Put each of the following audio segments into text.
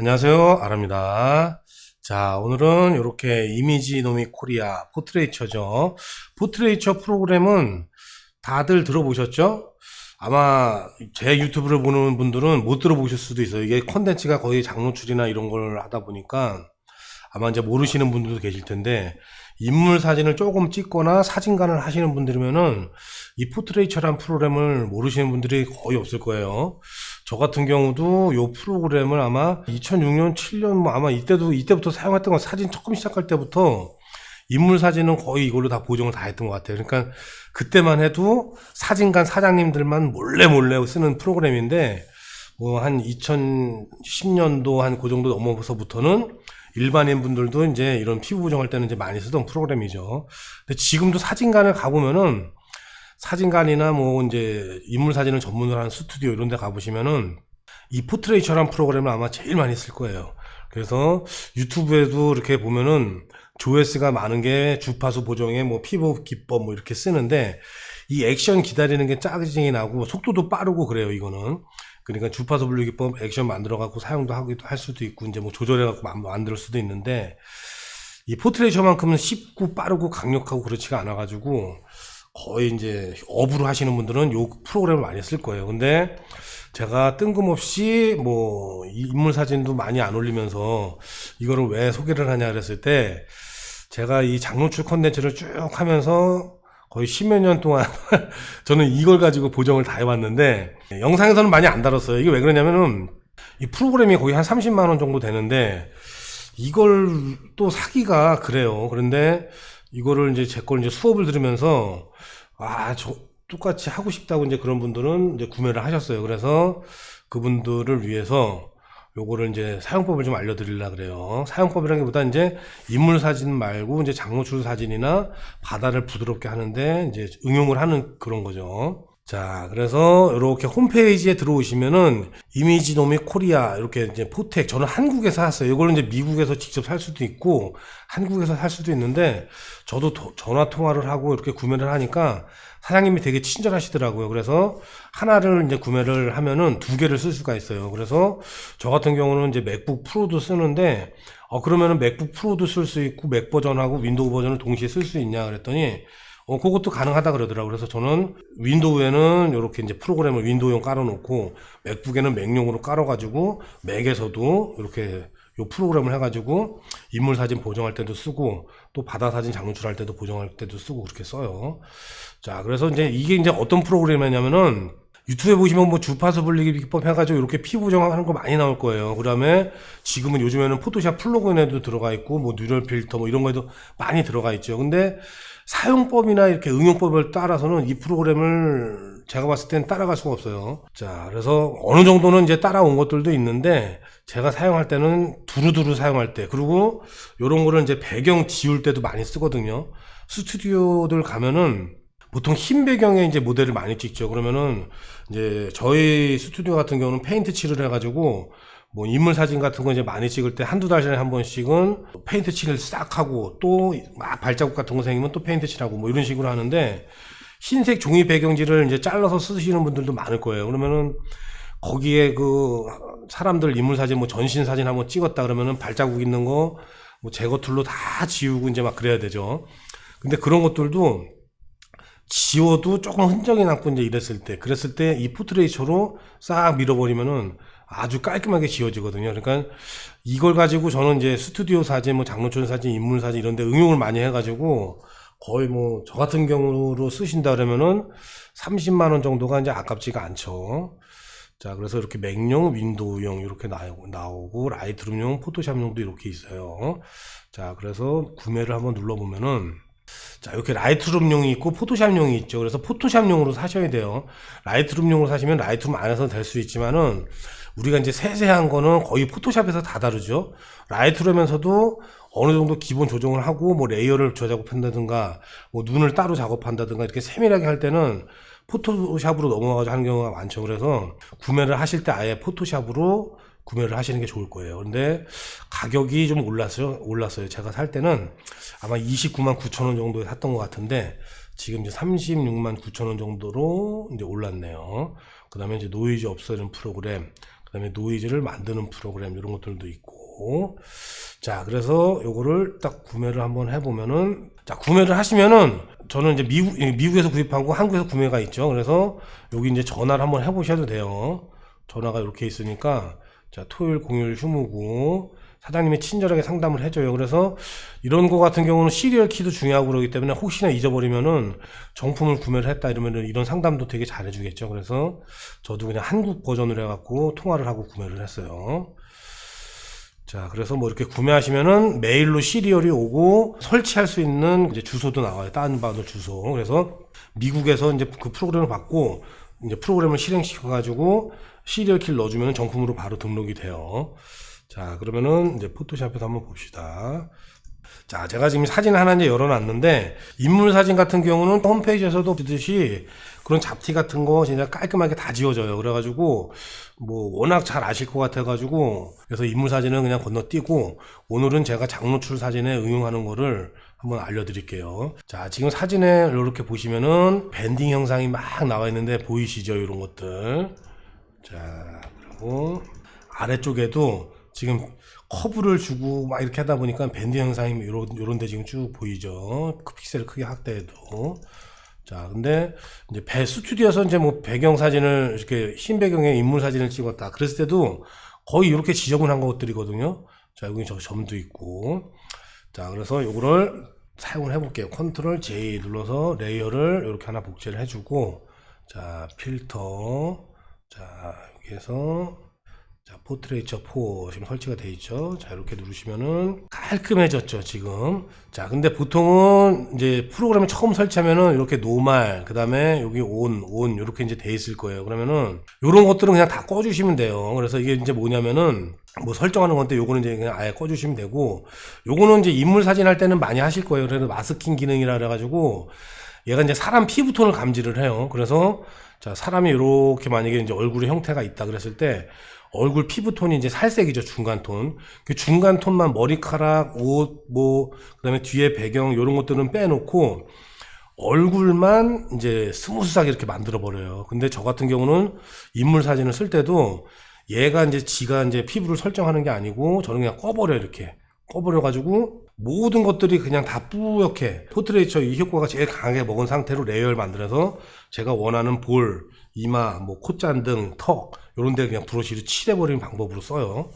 안녕하세요. 아랍니다. 자, 오늘은 이렇게 이미지 노믹 코리아 포트레이처죠. 포트레이처 프로그램은 다들 들어보셨죠? 아마 제 유튜브를 보는 분들은 못 들어보실 수도 있어요. 이게 컨텐츠가 거의 장노출이나 이런 걸 하다 보니까 아마 이제 모르시는 분들도 계실 텐데 인물 사진을 조금 찍거나 사진관을 하시는 분들이면은 이 포트레이처란 프로그램을 모르시는 분들이 거의 없을 거예요. 저 같은 경우도 요 프로그램을 아마 2006년, 7년 뭐 아마 이때도 이때부터 사용했던 거 사진 처음 시작할 때부터 인물 사진은 거의 이걸로 다 보정을 다 했던 것 같아요. 그러니까 그때만 해도 사진관 사장님들만 몰래 몰래 쓰는 프로그램인데 뭐 한 2010년도 한 그 정도 넘어서부터는 일반인 분들도 이제 이런 피부 보정할 때는 이제 많이 쓰던 프로그램이죠. 근데 지금도 사진관을 가보면은 사진관이나 뭐 이제 인물 사진을 전문으로 하는 스튜디오 이런 데 가보시면은 이 포트레이처란 프로그램을 아마 제일 많이 쓸 거예요. 그래서 유튜브에도 이렇게 보면은 조회수가 많은 게 주파수 보정에 뭐 피부 기법 뭐 이렇게 쓰는데 이 액션 기다리는 게 짜증이 나고 속도도 빠르고 그래요, 이거는. 그러니까 주파수 분류 기법 액션 만들어 갖고 사용도 하기도 할 수도 있고 이제 뭐 조절해 갖고 만- 만들 수도 있는데 이 포트레이처만큼은 쉽고 빠르고 강력하고 그렇지가 않아 가지고 거의 이제 업으로 하시는 분들은 요 프로그램을 많이 쓸 거예요. 근데 제가 뜬금없이 뭐이 인물 사진도 많이 안 올리면서 이거를 왜 소개를 하냐 그랬을 때 제가 이 장노출 컨텐츠를 쭉 하면서 거의 십몇 년 동안 저는 이걸 가지고 보정을 다 해왔는데 영상에서는 많이 안 다뤘어요. 이게 왜 그러냐면은 이 프로그램이 거의 한 30만 원 정도 되는데 이걸 또 사기가 그래요. 그런데 이거를 이제 제 걸 이제 수업을 들으면서 아, 저 똑같이 하고 싶다고 이제 그런 분들은 이제 구매를 하셨어요. 그래서 그분들을 위해서 요거를 이제 사용법을 좀 알려드리려 그래요. 사용법이라기보다 이제 인물 사진 말고 이제 장노출 사진이나 바다를 부드럽게 하는데 이제 응용을 하는 그런 거죠. 자, 그래서 이렇게 홈페이지에 들어오시면은 이미지 노믹 코리아 이렇게 이제 포텍 저는 한국에서 샀어요. 이거는 이제 미국에서 직접 살 수도 있고 한국에서 살 수도 있는데 저도 도- 전화 통화를 하고 이렇게 구매를 하니까 사장님이 되게 친절하시더라고요. 그래서 하나를 이제 구매를 하면은 두 개를 쓸 수가 있어요. 그래서 저 같은 경우는 이제 맥북 프로도 쓰는데 어 그러면은 맥북 프로도 쓸 수 있고 맥 버전하고 윈도우 버전을 동시에 쓸 수 있냐 그랬더니 어 그것도 가능하다 그러더라고요. 그래서 저는 윈도우에는 이렇게 이제 프로그램을 윈도우용 깔아놓고 맥북에는 맥용으로 깔아가지고 맥에서도 이렇게 요 프로그램을 해가지고 인물 사진 보정할 때도 쓰고 또 바다 사진 장노출할 때도 보정할 때도 쓰고 그렇게 써요. 자, 그래서 이제 이게 이제 어떤 프로그램이냐면은 유튜브에 보시면 뭐 주파수 분리기 비법 해가지고 이렇게 피부 보정하는 거 많이 나올 거예요. 그 다음에 지금은 요즘에는 포토샵 플러그인에도 들어가 있고 뭐 뉴럴 필터 뭐 이런 거에도 많이 들어가 있죠. 근데 사용법이나 이렇게 응용법을 따라서는 이 프로그램을 제가 봤을 땐 따라갈 수가 없어요. 자, 그래서 어느 정도는 이제 따라온 것들도 있는데 제가 사용할 때는 두루두루 사용할 때 그리고 요런 거를 이제 배경 지울 때도 많이 쓰거든요. 스튜디오들 가면은 보통 흰 배경에 이제 모델을 많이 찍죠. 그러면은 이제 저희 스튜디오 같은 경우는 페인트 칠을 해가지고 뭐 인물 사진 같은 거 이제 많이 찍을 때 한두 달 전에 한 번씩은 페인트 칠을 싹 하고 또 막 발자국 같은 거 생기면 또 페인트 칠하고 뭐 이런 식으로 하는데 흰색 종이 배경지를 이제 잘라서 쓰시는 분들도 많을 거예요. 그러면은 거기에 그 사람들 인물 사진 뭐 전신 사진 한번 찍었다 그러면은 발자국 있는 거 뭐 제거 툴로 다 지우고 이제 막 그래야 되죠. 근데 그런 것들도 지워도 조금 흔적이 남고 이제 이랬을 때 그랬을 때 이 포트레이처로 싹 밀어버리면은 아주 깔끔하게 지워지거든요. 그러니까 이걸 가지고 저는 이제 스튜디오 사진, 뭐 장노출 사진, 인물 사진 이런 데 응용을 많이 해가지고 거의 뭐 저 같은 경우로 쓰신다 그러면은 30만 원 정도가 이제 아깝지가 않죠. 자, 그래서 이렇게 맥용, 윈도우용 이렇게 나오고 라이트룸용, 포토샵용도 이렇게 있어요. 자, 그래서 구매를 한번 눌러보면은 자, 이렇게 라이트룸용이 있고 포토샵용이 있죠. 그래서 포토샵용으로 사셔야 돼요. 라이트룸용으로 사시면 라이트룸 안에서 될 수 있지만은 우리가 이제 세세한 거는 거의 포토샵에서 다 다루죠. 라이트룸에서도 어느 정도 기본 조정을 하고 뭐 레이어를 저작업한다든가 뭐 눈을 따로 작업한다든가 이렇게 세밀하게 할 때는 포토샵으로 넘어가서 하는 경우가 많죠. 그래서 구매를 하실 때 아예 포토샵으로 구매를 하시는 게 좋을 거예요. 근데 가격이 좀 올랐어요. 올랐어요. 제가 살 때는 아마 29만 9천 원 정도에 샀던 것 같은데 지금 이제 36만 9천 원 정도로 이제 올랐네요. 그 다음에 이제 노이즈 없애는 프로그램, 그다음에 노이즈를 만드는 프로그램 이런 것들도 있고 자 그래서 요거를 딱 구매를 한번 해 보면은 자 구매를 하시면은 저는 이제 미국 미국에서 구입하고 한국에서 구매가 있죠 그래서 여기 이제 전화를 한번 해 보셔도 돼요 전화가 이렇게 있으니까 자 토요일 공휴일 휴무고 사장님이 친절하게 상담을 해줘요 그래서 이런 거 같은 경우는 시리얼 키도 중요하고 그러기 때문에 혹시나 잊어버리면은 정품을 구매를 했다 이러면은 이런 상담도 되게 잘해주겠죠 그래서 저도 그냥 한국 버전으로 해갖고 통화를 하고 구매를 했어요 자, 그래서 뭐 이렇게 구매하시면은 메일로 시리얼이 오고 설치할 수 있는 이제 주소도 나와요. 다운받을 주소. 그래서 미국에서 이제 그 프로그램을 받고 이제 프로그램을 실행시켜가지고 시리얼 키를 넣어주면 정품으로 바로 등록이 돼요. 자, 그러면은 이제 포토샵에서 한번 봅시다. 자, 제가 지금 사진 하나 이제 열어놨는데, 인물 사진 같은 경우는 홈페이지에서도 보듯이 그런 잡티 같은 거 진짜 깔끔하게 다 지워져요. 그래가지고, 뭐, 워낙 잘 아실 것 같아가지고, 그래서 인물 사진은 그냥 건너뛰고, 오늘은 제가 장노출 사진에 응용하는 거를 한번 알려드릴게요. 자, 지금 사진에 이렇게 보시면은 밴딩 형상이 막 나와 있는데 보이시죠? 이런 것들. 자, 그리고 아래쪽에도 지금 커브를 주고 막 이렇게 하다 보니까 밴드 형상이 요런, 요런 데 지금 쭉 보이죠. 그 픽셀 크게 확대해도. 자, 근데 이제 배 스튜디오에서 이제 뭐 배경 사진을 이렇게 흰 배경에 인물 사진을 찍었다. 그랬을 때도 거의 이렇게 지저분한 것들이거든요. 자, 여기 저 점도 있고. 자, 그래서 요거를 사용을 해볼게요. 컨트롤 J 눌러서 레이어를 이렇게 하나 복제를 해주고, 자, 필터. 자, 여기에서 자, 포트레이처 4 지금 설치가 돼 있죠. 자, 이렇게 누르시면은 깔끔해졌죠, 지금. 자, 근데 보통은 이제 프로그램을 처음 설치하면은 이렇게 노말, 그 다음에 여기 온, 온, 이렇게 이제 돼 있을 거예요. 그러면은 요런 것들은 그냥 다 꺼 주시면 돼요. 그래서 이게 이제 뭐냐면은 뭐 설정하는 건데 요거는 이제 그냥 아예 꺼 주시면 되고 요거는 이제 인물 사진 할 때는 많이 하실 거예요. 그래서 마스킹 기능이라 그래 가지고 얘가 이제 사람 피부 톤을 감지를 해요. 그래서 자, 사람이 이렇게 만약에 이제 얼굴의 형태가 있다 그랬을 때 얼굴 피부톤이 이제 살색이죠 중간톤. 그 중간톤만 머리카락 옷 뭐 그 다음에 뒤에 배경 이런 것들은 빼놓고 얼굴만 이제 스무스하게 이렇게 만들어 버려요. 근데 저 같은 경우는 인물 사진을 쓸 때도 얘가 이제 지가 이제 피부를 설정하는 게 아니고 저는 그냥 꺼버려 이렇게. 꺼버려 가지고 모든 것들이 그냥 다 뿌옇게 포트레이처 이 효과가 제일 강하게 먹은 상태로 레이어를 만들어서 제가 원하는 볼, 이마, 뭐 콧잔 등, 턱 이런 데 그냥 브러쉬를 칠해버리는 방법으로 써요.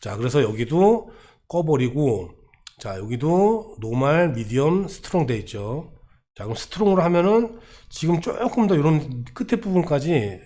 자 그래서 여기도 꺼버리고 자 여기도 노말, 미디엄, 스트롱 돼 있죠. 자 그럼 스트롱으로 하면은 지금 조금 더 이런 끝에 부분까지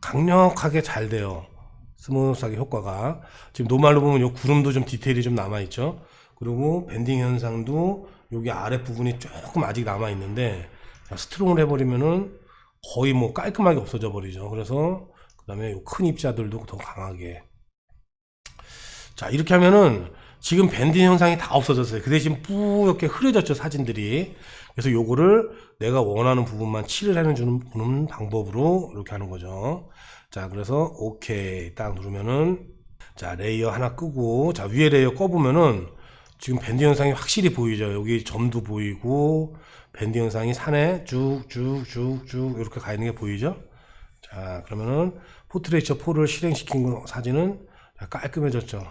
강력하게 잘 돼요. 스무스하게 효과가 지금 노말로 보면 요 구름도 좀 디테일이 좀 남아 있죠. 그리고 밴딩 현상도 여기 아랫 부분이 조금 아직 남아 있는데 스트롱을 해버리면은 거의 뭐 깔끔하게 없어져 버리죠. 그래서 그 다음에 요큰 입자들도 더 강하게 자 이렇게 하면은 지금 밴딩 현상이 다 없어졌어요. 그 대신 뿌옇게 흐려졌죠 사진들이. 그래서 요거를 내가 원하는 부분만 칠을 해주는 방법으로 이렇게 하는 거죠. 자 그래서 오케이 딱 누르면은 자 레이어 하나 끄고 자 위에 레이어 꺼보면은 지금 밴드 현상이 확실히 보이죠. 여기 점도 보이고 밴드 현상이 산에 쭉쭉쭉쭉 이렇게 가 있는 게 보이죠. 자 그러면은 포트레이처 4를 실행시킨 거 사진은 자, 깔끔해졌죠.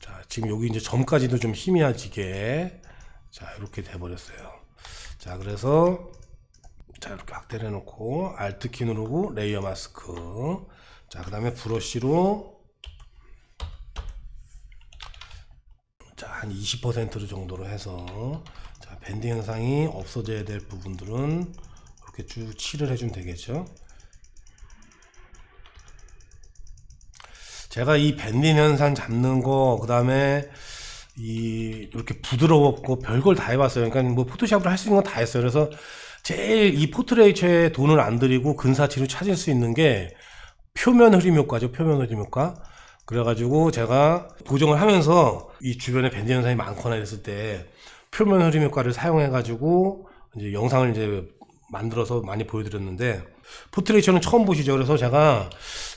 자 지금 여기 이제 점까지도 좀 희미해지게 자 이렇게 돼버렸어요. 자 그래서 자 이렇게 확대를 해놓고 알트 키 누르고 레이어 마스크 자 그 다음에 브러쉬로 자, 한 20% 정도로 해서 자, 밴드 현상이 없어져야 될 부분들은 이렇게 쭉 칠을 해주면 되겠죠. 제가 이 밴드 현상 잡는 거, 그 다음에 이 이렇게 부드럽고 별걸 다 해봤어요. 그러니까 뭐 포토샵으로 할 수 있는 건 다 했어요. 그래서 제일 이 포트레이처에 돈을 안 들이고 근사치로 찾을 수 있는 게 표면 흐림 효과죠. 표면 흐림 효과. 그래가지고 제가 보정을 하면서 이 주변에 밴드 현상이 많거나 이랬을 때 표면 흐림 효과를 사용해가지고 이제 영상을 이제 만들어서 많이 보여드렸는데 포트레이처는 처음 보시죠. 그래서 제가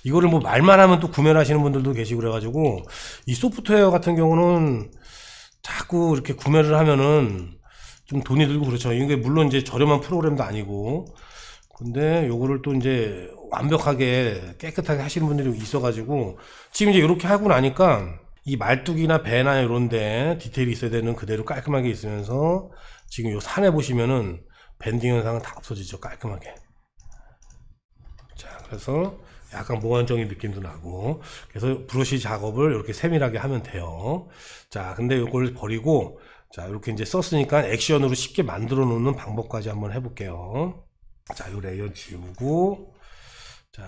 이거를 뭐 말만 하면 또 구매를 하시는 분들도 계시고 그래가지고 이 소프트웨어 같은 경우는 자꾸 이렇게 구매를 하면은 좀 돈이 들고 그렇죠. 이게 물론 이제 저렴한 프로그램도 아니고 근데 요거를 또 이제 완벽하게 깨끗하게 하시는 분들이 있어가지고 지금 이제 이렇게 하고 나니까 이 말뚝이나 배나 이런데 디테일이 있어야 되는 그대로 깔끔하게 있으면서 지금 요 산에 보시면은 밴딩 현상은 다 없어지죠 깔끔하게. 자 그래서 약간 몽환적인 느낌도 나고. 그래서 브러쉬 작업을 이렇게 세밀하게 하면 돼요. 자 근데 이걸 버리고 자 이렇게 이제 썼으니까 액션으로 쉽게 만들어 놓는 방법까지 한번 해볼게요. 자요 레이어 지우고 자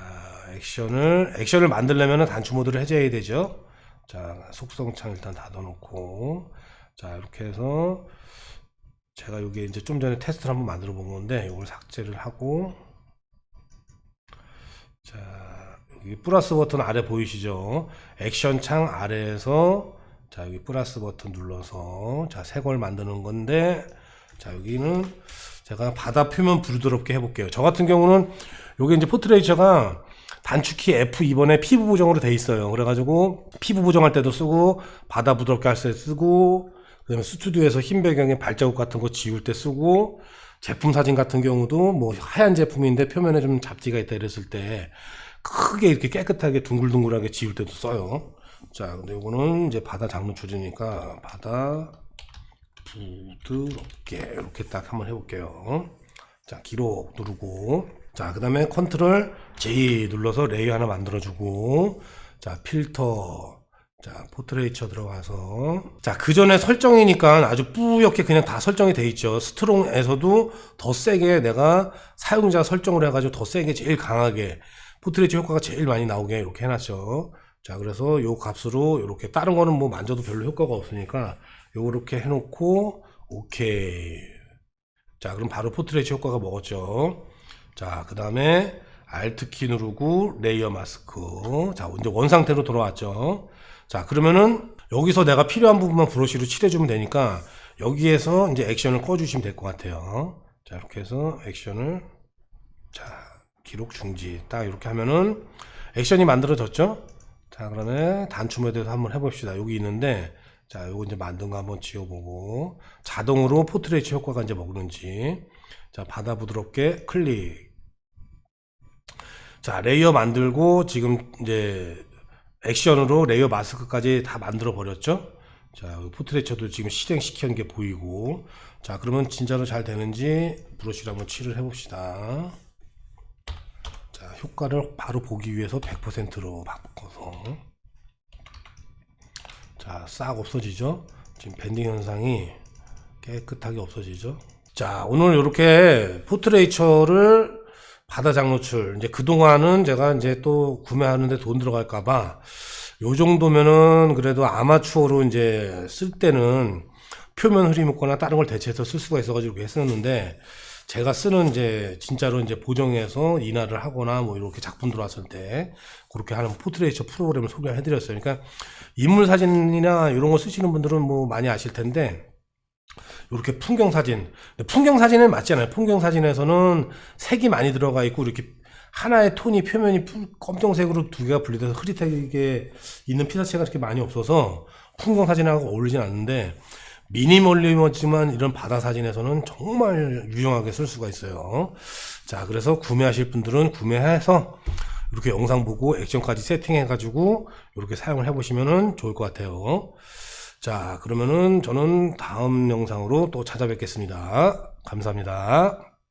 액션을 액션을 만들려면 단추 모드를 해제해야 되죠. 자 속성창 일단 닫아놓고. 자 이렇게 해서 제가 여기 이제 좀 전에 테스트를 한번 만들어 본 건데 이걸 삭제를 하고. 자 여기 플러스 버튼 아래 보이시죠? 액션 창 아래에서 자 여기 플러스 버튼 눌러서 자 새 걸 만드는 건데 자 여기는 제가 바다 표면 부드럽게 해볼게요 저 같은 경우는 요게 이제 포트레이처가 단축키 F2번에 피부 보정으로 돼 있어요 그래가지고 피부 보정할 때도 쓰고 바다 부드럽게 할 때 쓰고 그다음에 스튜디오에서 흰 배경에 발자국 같은 거 지울 때 쓰고 제품 사진 같은 경우도 뭐 하얀 제품인데 표면에 좀 잡티가 있다 이랬을 때 크게 이렇게 깨끗하게 둥글둥글하게 지울 때도 써요. 자, 근데 이거는 이제 바다 장르 줄이니까 바다 부드럽게 이렇게 딱 한번 해볼게요. 자, 기록 누르고 자, 그 다음에 컨트롤 J 눌러서 레이어 하나 만들어주고 자, 필터 자, 포트레이처 들어가서. 자, 그 전에 설정이니까 아주 뿌옇게 그냥 다 설정이 돼 있죠. 스트롱에서도 더 세게 내가 사용자 설정을 해가지고 더 세게 제일 강하게 포트레이처 효과가 제일 많이 나오게 이렇게 해놨죠. 자, 그래서 요 값으로 이렇게 다른 거는 뭐 만져도 별로 효과가 없으니까 요렇게 해놓고 오케이. 자, 그럼 바로 포트레이처 효과가 먹었죠. 자, 그 다음에 Alt키 누르고 레이어 마스크. 자, 이제 원 상태로 돌아왔죠. 자, 그러면은 여기서 내가 필요한 부분만 브러쉬로 칠해주면 되니까 여기에서 이제 액션을 꺼주시면 될 것 같아요. 자, 이렇게 해서 액션을 자, 기록 중지. 딱 이렇게 하면은 액션이 만들어졌죠? 자, 그러면 단추 모드에서 한번 해봅시다. 여기 있는데, 자, 요거 이제 만든 거 한번 지워보고, 자동으로 포트레이처 효과가 이제 먹는지. 자, 받아 부드럽게 클릭. 자, 레이어 만들고, 지금 이제 액션으로 레이어 마스크까지 다 만들어 버렸죠? 자, 포트레이처도 지금 실행시키는 게 보이고. 자, 그러면 진짜로 잘 되는지 브러쉬를 한번 칠을 해봅시다. 자, 효과를 바로 보기 위해서 100%로 바꿔서. 자, 싹 없어지죠? 지금 밴딩 현상이 깨끗하게 없어지죠? 자, 오늘 이렇게 포트레이처를 바다 장노출. 이제 그동안은 제가 이제 또 구매하는데 돈 들어갈까봐 요 정도면은 그래도 아마추어로 이제 쓸 때는 표면 흐림 없거나 다른 걸 대체해서 쓸 수가 있어가지고 했었는데 제가 쓰는 이제 진짜로 이제 보정해서 인화를 하거나 뭐 이렇게 작품 들어왔을 때 그렇게 하는 포트레이처 프로그램을 소개해 드렸어요. 그러니까 인물 사진이나 이런 거 쓰시는 분들은 뭐 많이 아실 텐데 이렇게 풍경 사진. 풍경 사진은 맞지 않아요. 풍경 사진에서는 색이 많이 들어가 있고 이렇게 하나의 톤이 표면이 푸- 검정색으로 두 개가 분리돼서 흐릿하게 있는 피사체가 그렇게 많이 없어서 풍경 사진하고 어울리진 않는데 미니멀리지만 이런 바다 사진에서는 정말 유용하게 쓸 수가 있어요. 자, 그래서 구매하실 분들은 구매해서 이렇게 영상 보고 액션까지 세팅해가지고 이렇게 사용을 해보시면 좋을 것 같아요. 자, 그러면은 저는 다음 영상으로 또 찾아뵙겠습니다. 감사합니다.